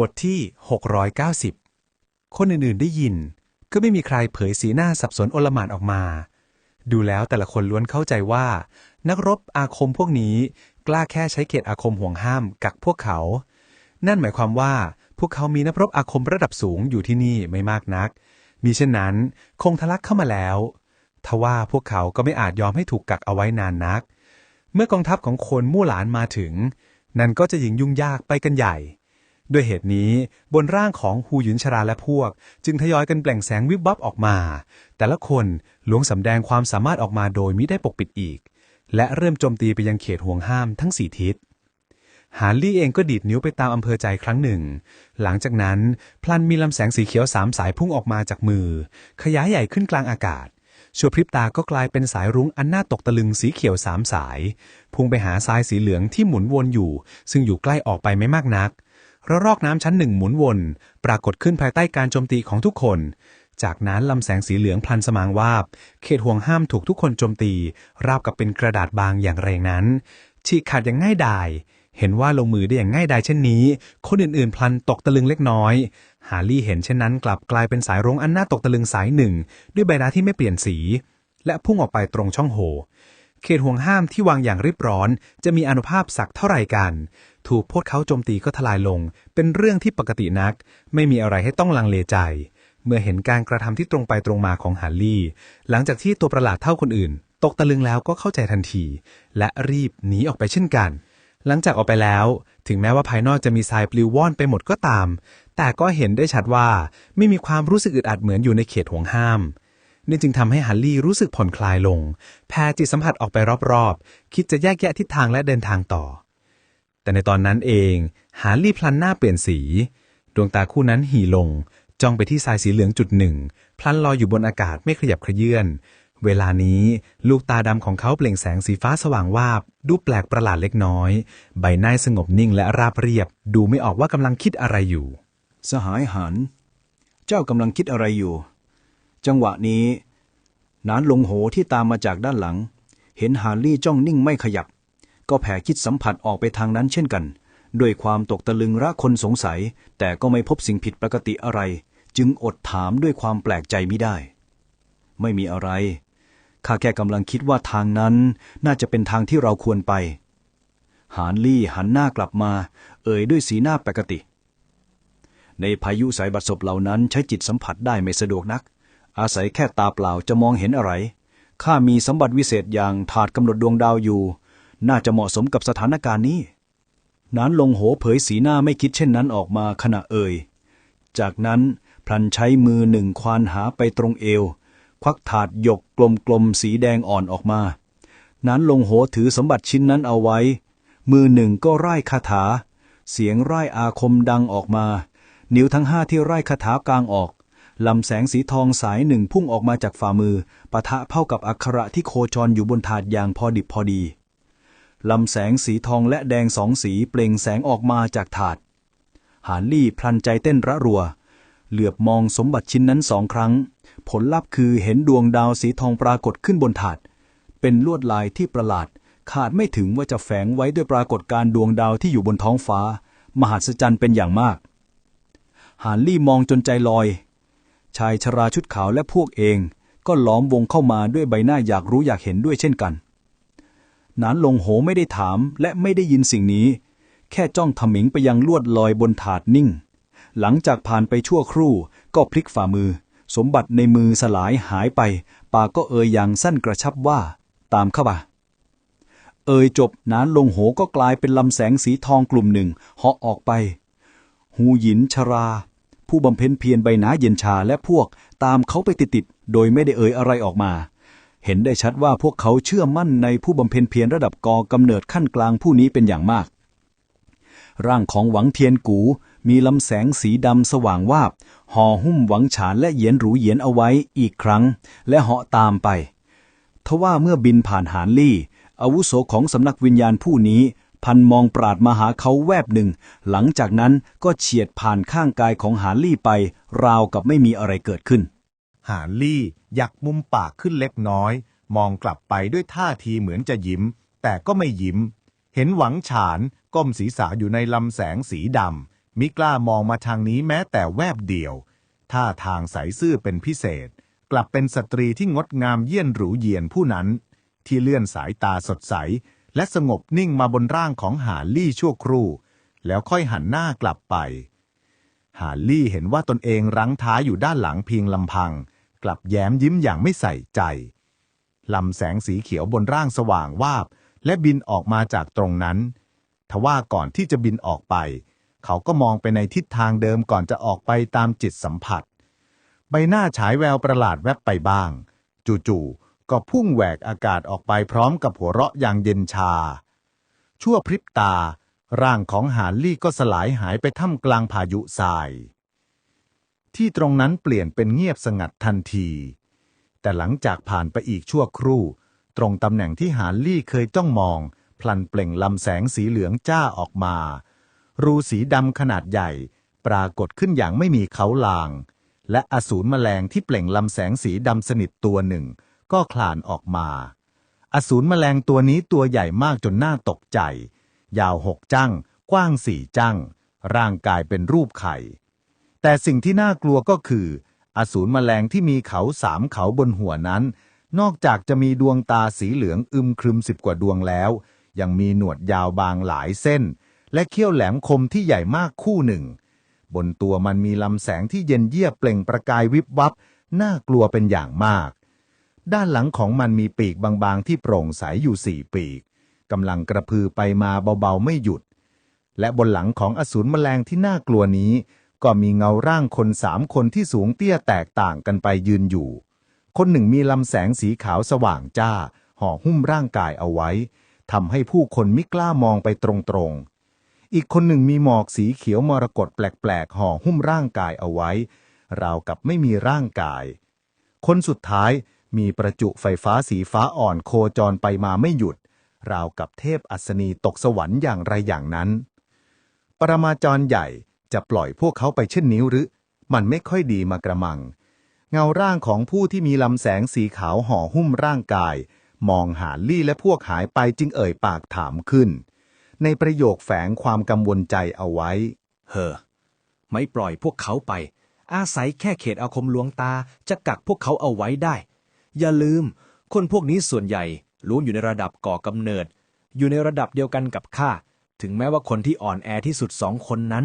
บทที่ 690 คนอื่น ๆ ได้ยิน ก็ไม่มีใครเผยสีหน้าสับสนโอลหมานออกมา ดูแล้วแต่ละคนล้วนเข้าใจว่า นักรบอาคมพวกนี้กล้าแค่ใช้เขตอาคมห่วงห้ามกักพวกเขา นั่นหมายความว่าพวกเขามีนักรบอาคมระดับสูงอยู่ที่นี่ไม่มากนัก มีเช่นนั้นคงทะลักเข้ามาแล้วทว่าพวกเขาก็ไม่อาจยอมให้ถูกกักเอาไว้นานนัก เมื่อกองทัพของคนมู่หลานมาถึง นั่นก็จะยิงยุ่งยากไปกันใหญ่ ด้วยเหตุนี้บนร่างของฮูหยุนชราและพวก จึงทยอยกันแปล่งแสงวิบวับออกมา แต่ละคนล้วนสำแดงความสามารถออกมาโดยมิได้ปกปิดอีก และเริ่มโจมตีไปยังเขตห่วงห้ามทั้งสี่ทิศฮาร์ลี่เองก็ดีดนิ้วไปตามอำเภอใจครั้งหนึ่ง หลังจากนั้น พลันมีลำแสงสีเขียวสามสายพุ่งออกมาจากมือ ขยายใหญ่ขึ้นกลางอากาศ ชั่วพริบตาก็กลายเป็นสายรุ้งอันน่าตกตะลึงสีเขียวสามสาย พุ่งไปหาทรายสีเหลืองที่หมุนวนอยู่ ซึ่งอยู่ใกล้ออกไปไม่มากนัก ระรอกน้ำชั้นหนึ่งหมุนวน ปรากฏขึ้นภายใต้การโจมตีของทุกคน จากนั้นลำแสงสีเหลืองพลันสมางวาบ เขตห่วงห้ามถูกทุกคนโจมตี ราบกับเป็นกระดาษบางอย่างแรงนั้น ฉีกขาดอย่างง่ายดายเห็นว่าลงมือได้อย่างง่ายดายเช่นนี้ คนอื่นๆ พลันตกตะลึงเล็กน้อย ฮาร์ลี่เห็นเช่นนั้นกลับกลายเป็นสายรุ้งอันน่าตกตะลึงสายหนึ่ง ด้วยใบหน้าที่ไม่เปลี่ยนสี และพุ่งออกไปตรงช่องโหว่เขตห่วงห้ามที่วางอย่างรีบร้อน จะมีอานุภาพสักเท่าไหร่กัน ถูกพวกเขาโจมตีก็ทลายลง เป็นเรื่องที่ปกตินัก ไม่มีอะไรให้ต้องลังเลใจ เมื่อเห็นการกระทำที่ตรงไปตรงมาของฮาร์ลี่ หลังจากที่ตัวประหลาดเท่าคนอื่น ตกตะลึงแล้วก็เข้าใจทันที และรีบหนีออกไปเช่นกัน หลังจากออกไปแล้ว ถึงแม้ว่าภายนอกจะมีทรายปลิวว่อนไปหมดก็ตาม แต่ก็เห็นได้ชัดว่าไม่มีความรู้สึกอึดอัดเหมือนอยู่ในเขตห่วงห้ามนี่จึงทำให้ฮันลี่รู้สึกผ่อนคลายลง แพรจิตสัมผัสออกไปรอบๆ คิดจะแยกแยะทิศทางและเดินทางต่อ แต่ในตอนนั้นเองฮาร์ลี่พลันหน้าเปลี่ยนสี ดวงตาคู่นั้นหี่ลง จ้องไปที่ทรายสีเหลืองจุดหนึ่ง พลันลอยอยู่บนอากาศไม่ขยับขยื่นเวลานี้ลูกตาดำของเขาเปล่งแสงสีฟ้าสว่างวาบ ดูแปลกประหลาดเล็กน้อย ใบหน้าสงบนิ่งและราบเรียบ ดูไม่ออกว่ากำลังคิดอะไรอยู่ สหายหัน เจ้ากำลังคิดอะไรอยู่ จังหวะนี้นานลงโหที่ตามมาจากด้านหลัง เห็นฮาร์ลี่จ้องนิ่งไม่ขยับ ก็แผ่คิดสัมผัสออกไปทางนั้นเช่นกันด้วยความตกตะลึงระคนสงสัย แต่ก็ไม่พบสิ่งผิดปกติอะไร จึงอดถามด้วยความแปลกใจไม่ได้ ไม่มีอะไร ข้าแค่กำลังคิดว่าทางนั้นน่าจะเป็นทางที่เราควรไปฮาร์ลี่หันหน้ากลับมา เอ่ยด้วยสีหน้าปกติ ในพายุสายบัดศพเหล่านั้นใช้จิตสัมผัสได้ไม่สะดวกนัก อาศัยแค่ตาเปล่าจะมองเห็นอะไร ข้ามีสมบัติวิเศษอย่างถาดกำหนดดวงดาวอยู่ น่าจะเหมาะสมกับสถานการณ์นี้นั้นลงโหเผยสีหน้าไม่คิดเช่นนั้นออกมาขณะเอ่ย จากนั้นพลันใช้มือหนึ่งควานหาไปตรงเอว ควักถาดหยกกลมๆสีแดงอ่อนออกมา นั้นลงโหถือสมบัติชิ้นนั้นเอาไว้ มือหนึ่งก็ไร่ายคาถา เสียงไร่ายอาคมดังออกมา นิ้วทั้งห้าที่ไร่คาถากลางออกลำแสงสีทองสายหนึ่งพุ่งออกมาจากฝ่ามือปะทะเข้ากับอักขระที่โคจรอยู่บนถาดอย่างพอดิบพอดี ลำแสงสีทองและแดงสองสีเปล่งแสงออกมาจากถาด หานลี่พลันใจเต้นระรัว เหลือบมองสมบัติชิ้นนั้นสองครั้ง ผลลัพธ์คือเห็นดวงดาวสีทองปรากฏขึ้นบนถาด เป็นลวดลายที่ประหลาดคาดไม่ถึงว่าจะแฝงไว้ด้วยปรากฏการดวงดาวที่อยู่บนท้องฟ้า มหัศจรรย์เป็นอย่างมาก หานลี่มองจนใจลอย ชายชราชุดขาวและพวกเอง ก็ล้อมวงเข้ามาด้วยใบหน้าอยากรู้อยากเห็นด้วยเช่นกัน นานลงโหไม่ได้ถามและไม่ได้ยินสิ่งนี้ แค่จ้องทมิงไปยังลวดลอยบนถาดนิ่ง หลังจากผ่านไปชั่วครู่ก็พลิกฝ่ามือ สมบัติในมือสลายหายไป ปากก็เอ่ยอย่างสั้นกระชับว่า ตามเข้ามาเอ่ยจบนานลงโหก็กลายเป็นลำแสงสีทองกลุ่มหนึ่งเหาะออกไป หูหยินชรา ผู้บำเพ็ญเพียรใบหนาเย็นชาและพวกตามเขาไปติดๆโดยไม่ได้เอ่ยอะไรออกมา เห็นได้ชัดว่าพวกเขาเชื่อมั่นในผู้บำเพ็ญเพียรระดับกอกำเนิดขั้นกลางผู้นี้เป็นอย่างมาก ร่างของหวังเทียนกูมีลำแสงสีดำสว่างวาบห่อหุ้มหวังฉานและเหยียนหรูเหยียนเอาไว้อีกครั้ง และเหาะตามไปทว่าเมื่อบินผ่านหานลี่ อาวุโสของสำนักวิญญาณผู้นี้ พันมองปราดมาหาเขาแวบหนึ่ง หลังจากนั้นก็เฉียดผ่านข้างกายของหานลี่ไป ราวกับไม่มีอะไรเกิดขึ้น หานลี่ยักมุมปากขึ้นเล็กน้อย มองกลับไปด้วยท่าทีเหมือนจะยิ้ม แต่ก็ไม่ยิ้ม เห็นหวังฉานก้มศีรษะอยู่ในลำแสงสีดำมิกล้ามองมาทางนี้แม้แต่แวบเดียวท่าทางใสซื่อเป็นพิเศษ กลับเป็นสตรีที่งดงามเยี่ยนหรูเยียนผู้นั้น ที่เลื่อนสายตาสดใส และสงบนิ่งมาบนร่างของหาลี่ชั่วครู่ แล้วค่อยหันหน้ากลับไป หาลี่เห็นว่าตนเองรั้งท้ายอยู่ด้านหลังเพียงลำพัง กลับแย้มยิ้มอย่างไม่ใส่ใจลำแสงสีเขียวบนร่างสว่างวาบ และบินออกมาจากตรงนั้น ทว่าก่อนที่จะบินออกไป เขาก็มองไปในทิศทางเดิมก่อนจะออกไปตามจิตสัมผัส ใบหน้าฉายแววประหลาดแวบไปบ้าง จู่ๆก็พุ่งแหวกอากาศออกไปพร้อมกับหัวเราะอย่างเย็นชา ชั่วพริบตา ร่างของหาลลี่ก็สลายหายไปท่ามกลางพายุทราย ที่ตรงนั้นเปลี่ยนเป็นเงียบสงัดทันที แต่หลังจากผ่านไปอีกชั่วครู่ ตรงตำแหน่งที่หาลลี่เคยจ้องมอง พลันเปล่งลำแสงสีเหลืองจ้าออกมา รูสีดำขนาดใหญ่ ปรากฏขึ้นอย่างไม่มีเขาลาง และอสูรแมลงที่เปล่งลำแสงสีดำสนิทตัวหนึ่ง ก็คลานออกมา อสูรแมลงตัวนี้ตัวใหญ่มากจนน่าตกใจ ยาวหกจั่งกว้างสี่จั่งร่างกายเป็นรูปไข่ แต่สิ่งที่น่ากลัวก็คือ อสูรแมลงที่มีเขาสามเขาบนหัวนั้น นอกจากจะมีดวงตาสีเหลืองอึมครึมสิบกว่าดวงแล้ว ยังมีหนวดยาวบางหลายเส้น และเขี้ยวแหลมคมที่ใหญ่มากคู่หนึ่ง บนตัวมันมีลำแสงที่เย็นเยียบเปล่งประกายวิบวับ น่ากลัวเป็นอย่างมาก ด้านหลังของมันมีปีกบางๆ ที่โปร่งใสอยู่สี่ปีกกำลังกระพือไปมาเบาๆไม่หยุด และบนหลังของอสูรแมลงที่น่ากลัวนี้ ก็มีเงาร่างคนสามคนที่สูงเตี้ยแตกต่างกันไปยืนอยู่ คนหนึ่งมีลำแสงสีขาวสว่างจ้า ห่อหุ้มร่างกายเอาไว้ทำให้ผู้คนไม่กล้ามองไปตรงๆ อีกคนหนึ่งมีหมอกสีเขียวมรกตแปลกๆห่อหุ้มร่างกายเอาไว้ ราวกับไม่มีร่างกาย คนสุดท้ายมีประจุไฟฟ้าสีฟ้าอ่อนโคจรไปมาไม่หยุด ราวกับเทพอัศนีตกสวรรค์อย่างไรอย่างนั้น ปรมาจารย์ใหญ่ จะปล่อยพวกเขาไปเช่นนี้หรือ มันไม่ค่อยดีมากระมัง เงาร่างของผู้ที่มีลำแสงสีขาวห่อหุ้มร่างกาย มองหาลี่และพวกหายไปจึงเอ่ยปากถามขึ้น ในประโยคแฝงความกังวลใจเอาไว้ เฮอไม่ปล่อยพวกเขาไป อาศัยแค่เขตอาคมลวงตาจะกักพวกเขาเอาไว้ได้ อย่าลืม คนพวกนี้ส่วนใหญ่ล้วนอยู่ในระดับก่อกำเนิด อยู่ในระดับเดียวกันกับข้าถึงแม้ว่าคนที่อ่อนแอที่สุดสองคนนั้น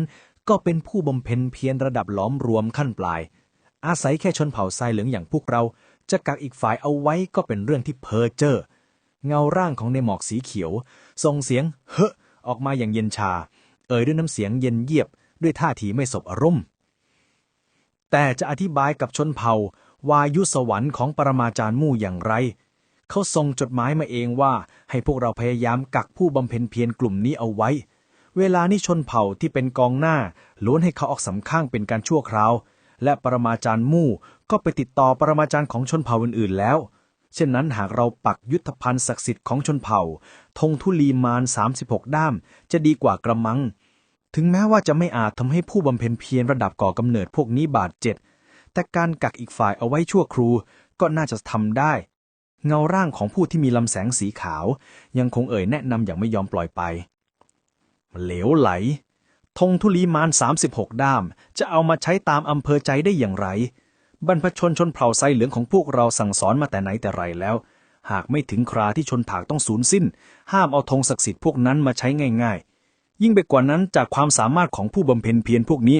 ก็เป็นผู้บำเพ็ญเพียรระดับล้อมรวมขั้นปลาย อาศัยแค่ชนเผ่าทรายเหลืองอย่างพวกเรา จะกักอีกฝ่ายเอาไว้ก็เป็นเรื่องที่เพ้อเจ้อเงาร่างของในหมอกสีเขียวส่งเสียงเฮ้อออกมาอย่างเย็นชา เอ่ยด้วยน้ำเสียงเย็นเยียบด้วยท่าทีไม่สบอารมณ์ แต่จะอธิบายกับชนเผ่าวายุสวรรค์ของปรมาจารย์มู่อย่างไร เขาส่งจดหมายมาเองว่าให้พวกเราพยายามกักผู้บำเพ็ญเพียรกลุ่มนี้เอาไว้ เวลานี้ชนเผ่าที่เป็นกองหน้าล้วนให้เขาออกสำข้างเป็นการชั่วคราว และปรมาจารย์มู่ก็ไปติดต่อปรมาจารย์ของชนเผ่าอื่นๆแล้ว เช่นนั้นหากเราปักยุทธภัณฑ์ศักดิ์สิทธิ์ของชนเผ่าธงทุลีมาน 36 ด้าม จะดีกว่ากระมัง ถึงแม้ว่าจะไม่อาจทำให้ผู้บำเพ็ญเพียรระดับก่อกำเนิดพวกนี้บาดเจ็บแต่การกักอีกฝ่ายเอาไว้ชั่วครูก็น่าจะทำได้ เงาร่างของผู้ที่มีลำแสงสีขาว ยังคงเอ่ยแนะนำอย่างไม่ยอมปล่อยไป เหลวไหล ธงทุลีมาน36 ด้าม จะเอามาใช้ตามอำเภอใจได้อย่างไร บรรพชนชนเผ่าไซเหลืองของพวกเราสั่งสอนมาแต่ไหนแต่ไรแล้ว หากไม่ถึงคราที่ชนผากต้องสูญสิ้น ห้ามเอาธงศักดิ์สิทธิ์พวกนั้นมาใช้ง่ายๆ ยิ่งไปกว่านั้นจากความสามารถของผู้บำเพ็ญเพียรพวกนี้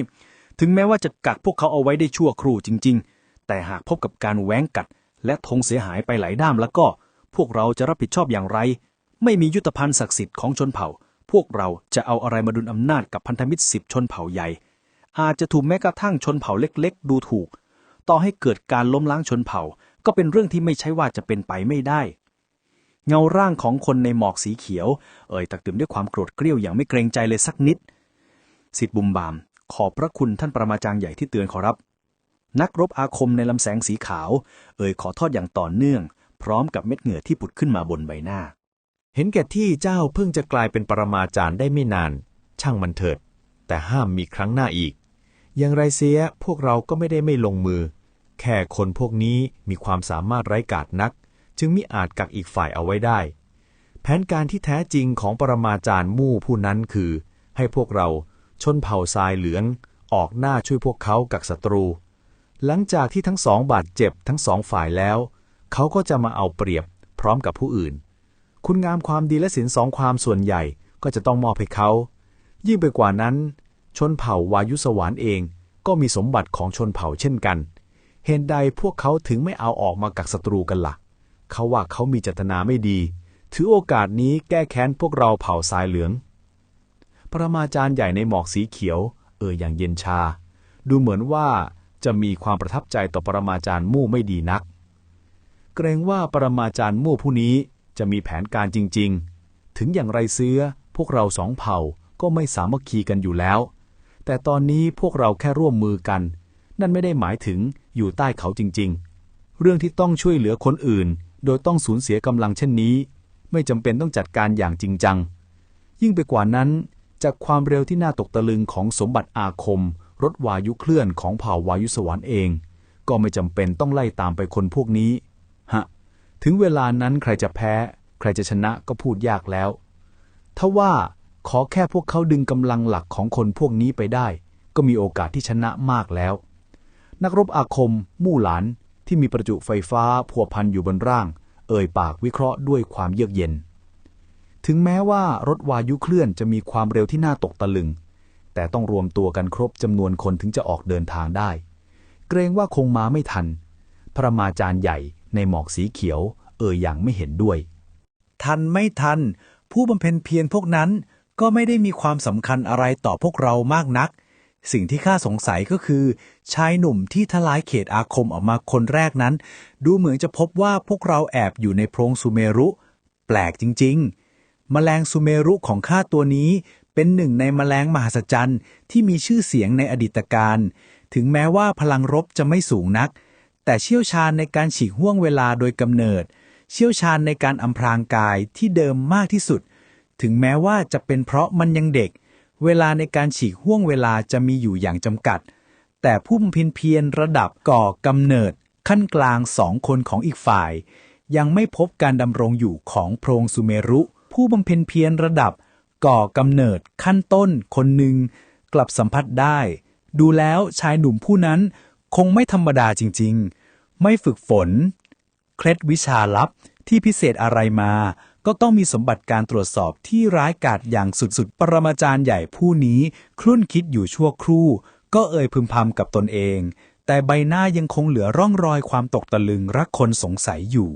ถึงแม้ว่าจะกักพวกเขาเอาไว้ได้ชั่วครู่จริง ๆ แต่หากพบกับการแหว้งกัด และธงเสียหายไปหลายด้ามแล้วก็ พวกเราจะรับผิดชอบอย่างไรไม่มียุทธภัณฑ์ศักดิ์สิทธิ์ของชนเผ่า พวกเราจะเอาอะไรมาดุลอำนาจกับพันธมิตรสิบชนเผ่าใหญ่ อาจจะถูกแม้กระทั่งชนเผ่าเล็ก ๆ ดูถูก ต่อให้เกิดการล้มล้างชนเผ่า ก็เป็นเรื่องที่ไม่ใช่ว่าจะเป็นไปไม่ได้ เงาร่างของคนในหมอกสีเขียว เอ่ยตักตื่มด้วยความโกรธเกรี้ยวอย่างไม่เกรงใจเลยสักนิดสิทธิ์บุมบาม ขอบพระคุณท่านประมาจารย์ใหญ่ที่เตือนขอรับ นักรบอาคมในลำแสงสีขาว เอ่ยขอโทษอย่างต่อเนื่อง พร้อมกับเม็ดเหงื่อที่ผุดขึ้นมาบนใบหน้า เห็นแก่ที่เจ้าเพิ่งจะกลายเป็นปรมาจารย์ได้ไม่นาน ช่างมันเถิด แต่ห้ามมีครั้งหน้าอีก อย่างไรเสียพวกเราก็ไม่ได้ไม่ลงมือ แค่คนพวกนี้มีความสามารถไร้กาจนัก จึงมิอาจกักอีกฝ่ายเอาไว้ได้ แผนการที่แท้จริงของปรมาจารย์มู่ผู้นั้นคือ ให้พวกเราชนเผ่าทรายเหลือง ออกหน้าช่วยพวกเขากับศัตรู หลังจากที่ทั้งสองบาดเจ็บทั้งสองฝ่ายแล้ว เขาก็จะมาเอาเปรียบพร้อมกับผู้อื่น คุณงามความดีและสินสองความส่วนใหญ่ก็จะต้องมอบให้เขา ยิ่งไปกว่านั้น ชนเผ่าวายุสวรรค์เองก็มีสมบัติของชนเผ่าเช่นกันเหตุใดพวกเขาถึงไม่เอาออกมากักศัตรูกันละ่ะ เขาว่าเขามีเจตนาไม่ดี ถือโอกาสนี้แก้แค้นพวกเราเผ่าทรายเหลือง ปรมาจารย์ใหญ่ในหมอกสีเขียว เอ่ยอย่างเย็นชา ดูเหมือนว่าจะมีความประทับใจต่อปรมาจารย์มู่ไม่ดีนัก เกรงว่าปรมาจารย์มู่ผู้นี้ จะมีแผนการจริง ๆ ถึงอย่างไรเสื้อพวกเราสองเผ่าก็ไม่สามัคคีกันอยู่แล้ว แต่ตอนนี้พวกเราแค่ร่วมมือกัน นั่นไม่ได้หมายถึงอยู่ใต้เขาจริง ๆ เรื่องที่ต้องช่วยเหลือคนอื่น โดยต้องสูญเสียกำลังเช่นนี้ ไม่จำเป็นต้องจัดการอย่างจริงจัง ยิ่งไปกว่านั้น จากความเร็วที่น่าตกตะลึงของสมบัติอาคม รถวายุเคลื่อนของเผ่าวายุสวรรค์เอง ก็ไม่จำเป็นต้องไล่ตามไปคนพวกนี้ ถึงเวลานั้นใครจะแพ้ ใครจะชนะก็พูดยากแล้วถ้าว่าขอแค่พวกเขาดึงกำลังหลักของคนพวกนี้ไปได้ ก็มีโอกาสที่ชนะมากแล้ว นักรบอาคม มู่หลานที่มีประจุไฟฟ้าพัวพันอยู่บนร่าง เอ่ยปากวิเคราะห์ด้วยความเยือกเย็น ถึงแม้ว่ารถวายุเคลื่อนจะมีความเร็วที่น่าตกตะลึง แต่ต้องรวมตัวกันครบจำนวนคนถึงจะออกเดินทางได้ เกรงว่าคงมาไม่ทัน พระมาจารย์ใหญ่ ในหมอกสีเขียว เอ่ยอย่างไม่เห็นด้วย ทันไม่ทัน ผู้บำเพ็ญเพียรพวกนั้นก็ไม่ได้มีความสำคัญอะไรต่อพวกเรามากนัก สิ่งที่ข้าสงสัยก็คือ ชายหนุ่มที่ทลายเขตอาคมออกมาคนแรกนั้น ดูเหมือนจะพบว่าพวกเราแอบอยู่ในโพรงสุเมรุ แปลกจริง ๆ แมลงสุเมรุของข้าตัวนี้เป็นหนึ่งในแมลงมหัศจรรย์ที่มีชื่อเสียงในอดีตการ ถึงแม้ว่าพลังรบจะไม่สูงนัก แต่เชี่ยวชาญในการฉีกห่วงเวลาโดยกำเนิด เชี่ยวชาญในการอำพรางกายที่เดิมมากที่สุด ถึงแม้ว่าจะเป็นเพราะมันยังเด็ก เวลาในการฉีกห่วงเวลาจะมีอยู่อย่างจำกัด แต่ผู้บำเพ็ญเพียรระดับก่อกำเนิด ขั้นกลางสองคนของอีกฝ่าย ยังไม่พบการดำรงอยู่ของโพรงสุเมรุ ผู้บำเพ็ญเพียรระดับก่อกำเนิดขั้นต้นคนหนึ่งกลับสัมผัสได้ ดูแล้วชายหนุ่มผู้นั้นคงไม่ธรรมดาจริงๆ ไม่ฝึกฝน เคล็ดวิชาลับที่พิเศษอะไรมา ก็ต้องมีสมบัติการตรวจสอบที่ร้ายกาจอย่างสุดๆ ปรมาจารย์ใหญ่ผู้นี้ครุ่นคิดอยู่ชั่วครู่ ก็เอ่ยพึมพำกับตนเอง แต่ใบหน้ายังคงเหลือร่องรอยความตกตะลึงรักคนสงสัยอยู่